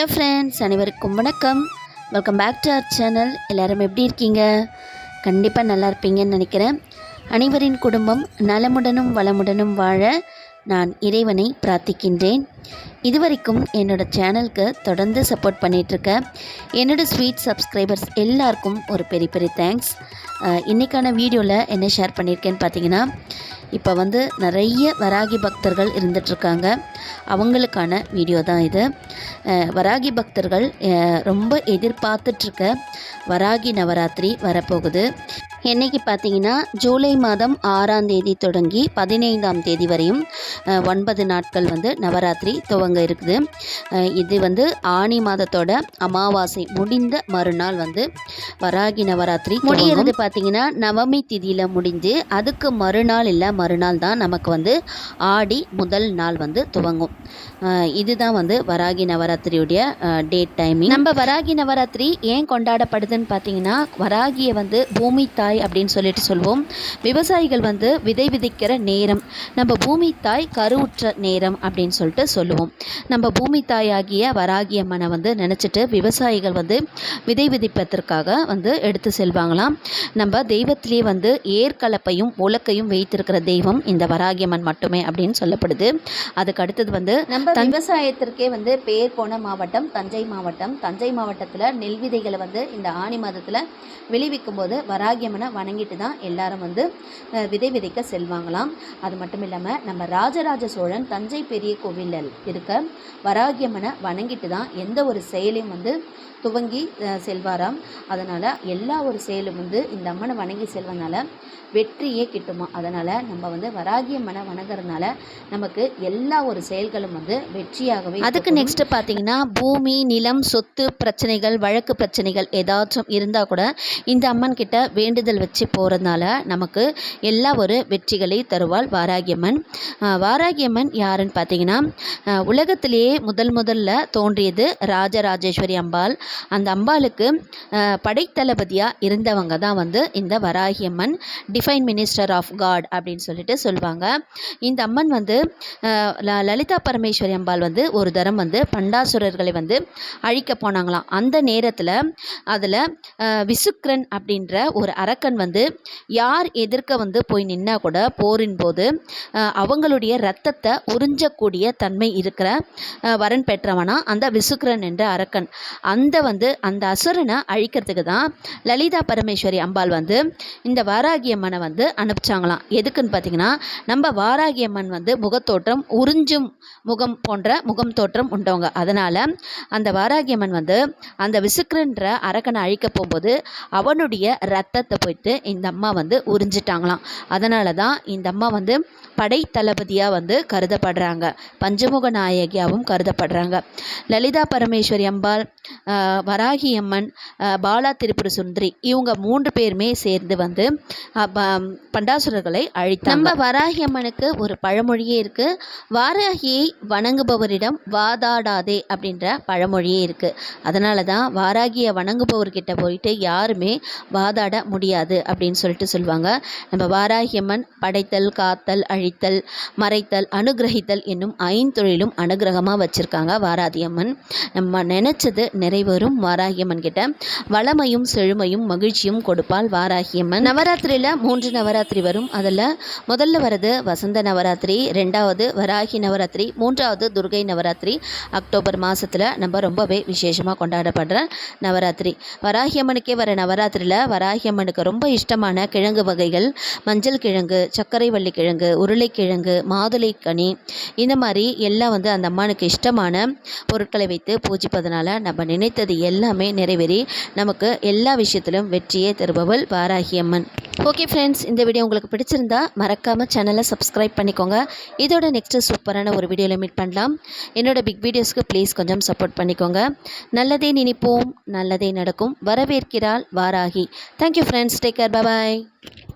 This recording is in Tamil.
ஹலோ ஃப்ரெண்ட்ஸ் அனைவருக்கும் வணக்கம். Welcome back to our channel எல்லோரும் எப்படி இருக்கீங்க? கண்டிப்பாக நல்லா இருப்பீங்கன்னு நினைக்கிறேன். அனைவரின் குடும்பம் நலமுடனும் வளமுடனும் வாழ நான் இறைவனை பிரார்த்திக்கின்றேன். இதுவரைக்கும் என்னோட சேனலுக்கு தொடர்ந்து சப்போர்ட் பண்ணிகிட்ருக்க என்னோட ஸ்வீட் சப்ஸ்கிரைபர்ஸ் எல்லாருக்கும் ஒரு பெரிய பெரிய தேங்க்ஸ் இன்றைக்கான வீடியோவில் என்ன ஷேர் பண்ணியிருக்கேன்னு பார்த்தீங்கன்னா இப்போ வந்து நிறைய வராகி பக்தர்கள் இருந்துகிட்ருக்காங்க அவங்களுக்கான வீடியோ தான் இது. வராகி பக்தர்கள் ரொம்ப எதிர்பார்த்துட்ருக்க வராகி நவராத்திரி வரப்போகுது. என்னைக்கு பார்த்தீங்கன்னா ஜூலை மாதம் ஆறாம் தேதி தொடங்கி பதினைந்தாம் தேதி வரையும் ஒன்பது நாட்கள் வந்து நவராத்திரி துவங்க இருக்குது. இது வந்து ஆனி மாதத்தோட அமாவாசை முடிந்த மறுநாள் வந்து வராகி நவராத்திரி முடியறது பார்த்தீங்கன்னா நவமி திதியில் முடிஞ்சு அதுக்கு மறுநாள் இல்லை மறுநாள் தான் நமக்கு வந்து ஆடி முதல் நாள் வந்து துவங்கும். இதுதான் வந்து வராகி நவராத்திரியுடைய டேட் டைமிங் நம்ம வராகி நவராத்திரி ஏன் கொண்டாடப்படுதுன்னு பார்த்தீங்கன்னா வராகியை வந்து பூமி தாய் அப்படின்னு சொல்லிட்டு சொல்லுவோம் விவசாயிகள் வந்து விதை விதைக்கிற நேரம் நம்ம பூமி தாய் கருவுற்ற நேரம் அப்படின்னு சொல்லிட்டு சொல்லுவோம். நம்ம பூமி தாயாகிய வராகி அம்மனை வந்து நினச்சிட்டு விவசாயிகள் வந்து விதை விதைப்பதற்காக வந்து எடுத்து செல்வாங்களாம். நம்ம தெய்வத்திலே வந்து ஏற்கலப்பையும் உலக்கையும் வைத்திருக்கிற தெய்வம் இந்த வராகி அம்மன் மட்டுமே அப்படின்னு சொல்லப்படுது. அதுக்கு அடுத்தது வந்து நம்ம விவசாயத்திற்கே வந்து பேர் போன மாவட்டம் தஞ்சை மாவட்டம். தஞ்சை மாவட்டத்தில் நெல் விதைகளை வந்து இந்த ஆனி மாதத்தில் விளைவிக்கும் போது வராகி அம்மனை வணங்கிட்டு தான் எல்லாரும் வந்து விதை விதைக்க செல்வாங்களாம். அது மட்டும் இல்லாமல் நம்ம ராஜராஜ சோழன் தஞ்சை பெரிய கோவிலில் இருக்க வராகியம்மனை வணங்கிட்டு தான் எந்த ஒரு செயலையும் வந்து துவங்கி செல்வாராம். அதனால் எல்லா ஒரு செயலும் வந்து இந்த அம்மனை வணங்கி செல்வதனால வெற்றியே கிட்டுமா? அதனால் நம்ம வந்து வராகியம்மனை வணங்குறதுனால நமக்கு எல்லா ஒரு செயல்களும் வந்து வெற்றியாகவே அதுக்கு நெக்ஸ்ட் பார்த்தீங்கன்னா பூமி நிலம் சொத்து பிரச்சனைகள் வழக்கு பிரச்சனைகள் ஏதாச்சும் இருந்தால் கூட இந்த அம்மன் கிட்ட வேண்டுதல் வச்சு போகிறதுனால நமக்கு எல்லா ஒரு வெற்றிகளை தருவாள் வாராகியம்மன். வாராகியம்மன் யாருன்னு பார்த்தீங்கன்னா உலகத்திலேயே முதல் முதல்ல தோன்றியது ராஜராஜேஸ்வரி அம்பாள். அந்த அம்பாளுக்கு படைத்தளபதியாக இருந்தவங்க தான் வந்து இந்த Varahiamman defence minister of God அப்படின்னு சொல்லிட்டு சொல்லுவாங்க இந்த அம்மன் வந்து லலிதா பரமேஸ்வரி அம்பாள் வந்து ஒரு தரம் வந்து பண்டாசுரர்களை வந்து அழிக்க போனாங்களாம். அந்த நேரத்தில் அதில் விசுக்ரன் அப்படின்ற ஒரு அரக்கன் வந்து யார் எதிர்க்க வந்து போய் நின்னா கூட போரின் போது அவங்களுடைய ரத்தத்தை உறிஞ்சக்கூடிய தன்மை இருக்கிற வரன் பெற்றவனா அந்த விசுக்கரன் என்ற அரக்கன். அந்த வந்து அந்த அசுரனை அழிக்கிறதுக்கு தான் லலிதா பரமேஸ்வரி அம்பாள் வந்து இந்த வாராகி அம்மனை வந்து அனுப்பிச்சாங்களாம். எதுக்குன்னு பார்த்தீங்கன்னா நம்ம வாராகி அம்மன் வந்து முகத்தோற்றம் உறிஞ்சும் முகம் போன்ற முகம் தோற்றம் உண்டவங்க. அதனால் அந்த வாராகி அம்மன் வந்து அந்த விசுக்கரன்ற அரக்கனை அழிக்க போகும்போது அவனுடைய ரத்தத்தை போயிட்டு இந்த அம்மா வந்து உறிஞ்சிட்டாங்களாம். அதனால தான் இந்த அம்மா வந்து படை தளபதியாக வந்து கருதப்படுறாங்க. பஞ்சமுக நாயகியாகவும் கருதப்படுறாங்க. லலிதா பரமேஸ்வரி அம்பாள் வராகி அம்மன் பாலா திரிபுர சுந்தரி இவங்க மூன்று பேருமே சேர்ந்து வந்து ப- பண்டாசுரர்களை அழித்தாங்க. நம்ம வராகி அம்மனுக்கு ஒரு பழமொழியே இருக்குது வாராகியை வணங்குபவரிடம் வாதாடாதே அப்படின்ற பழமொழியே இருக்குது அதனால தான் வாராகியை வணங்குபவர்கிட்ட போயிட்டு யாருமே வாதாட முடியாது அப்படின்னு சொல்லிட்டு சொல்லுவாங்க. நம்ம வாராகி அம்மன் படைத்தல் காத்தல் அழித்தல் மறைத்தல் அனுகிரகித்தல் என்னும் ஐந்தொழிலும் அனுகிரகமாக வச்சுருக்காங்க வாராகி அம்மன் நம்ம நினச்சது நிறைவேறும் வாராகி அம்மன் கிட்ட. வளமையும் செழுமையும் மகிழ்ச்சியும் கொடுப்பாள் வாராகி அம்மன் நவராத்திரியில் மூன்று நவராத்திரி வரும். அதில் முதல்ல வரது வசந்த நவராத்திரி ரெண்டாவது வராகி நவராத்திரி மூன்றாவது துர்கை நவராத்திரி. அக்டோபர் மாதத்தில் நம்ம ரொம்பவே விசேஷமாக கொண்டாடப்படுற நவராத்திரி. வராகி அம்மனுக்கே வர நவராத்திரியில் வராகி அம்மனுக்கு ரொம்ப இஷ்டமான கிழங்கு வகைகள் மஞ்சள் கிழங்கு சர்க்கரை வள்ளி கிழங்கு உருளைக்கிழங்கு மாதுளை கனி. இந்த மாதிரி எல்லாம் வந்து அந்த அம்மானுக்கு இஷ்டமான பொருட்களை வைத்து பூஜிப்பதனால நம்ம நினைத்தது எல்லாமே நிறைவேறி நமக்கு எல்லா விஷயத்திலும் வெற்றியே தருபவள் வாராகி அம்மன் ஓகே ஃப்ரெண்ட்ஸ் இந்த வீடியோ உங்களுக்கு பிடிச்சிருந்தா மறக்காமல் சேனலை சப்ஸ்கிரைப் பண்ணிக்கோங்க. இதோட நெக்ஸ்ட்டு சூப்பரான ஒரு வீடியோவில் மீட் பண்ணலாம். என்னோடய பிக் வீடியோஸ்க்கு ப்ளீஸ் கொஞ்சம் சப்போர்ட் பண்ணிக்கோங்க. நல்லதே நினைப்போம் நல்லதே நடக்கும். வரவேற்கிறாள் Varahi. Thank you friends take care bye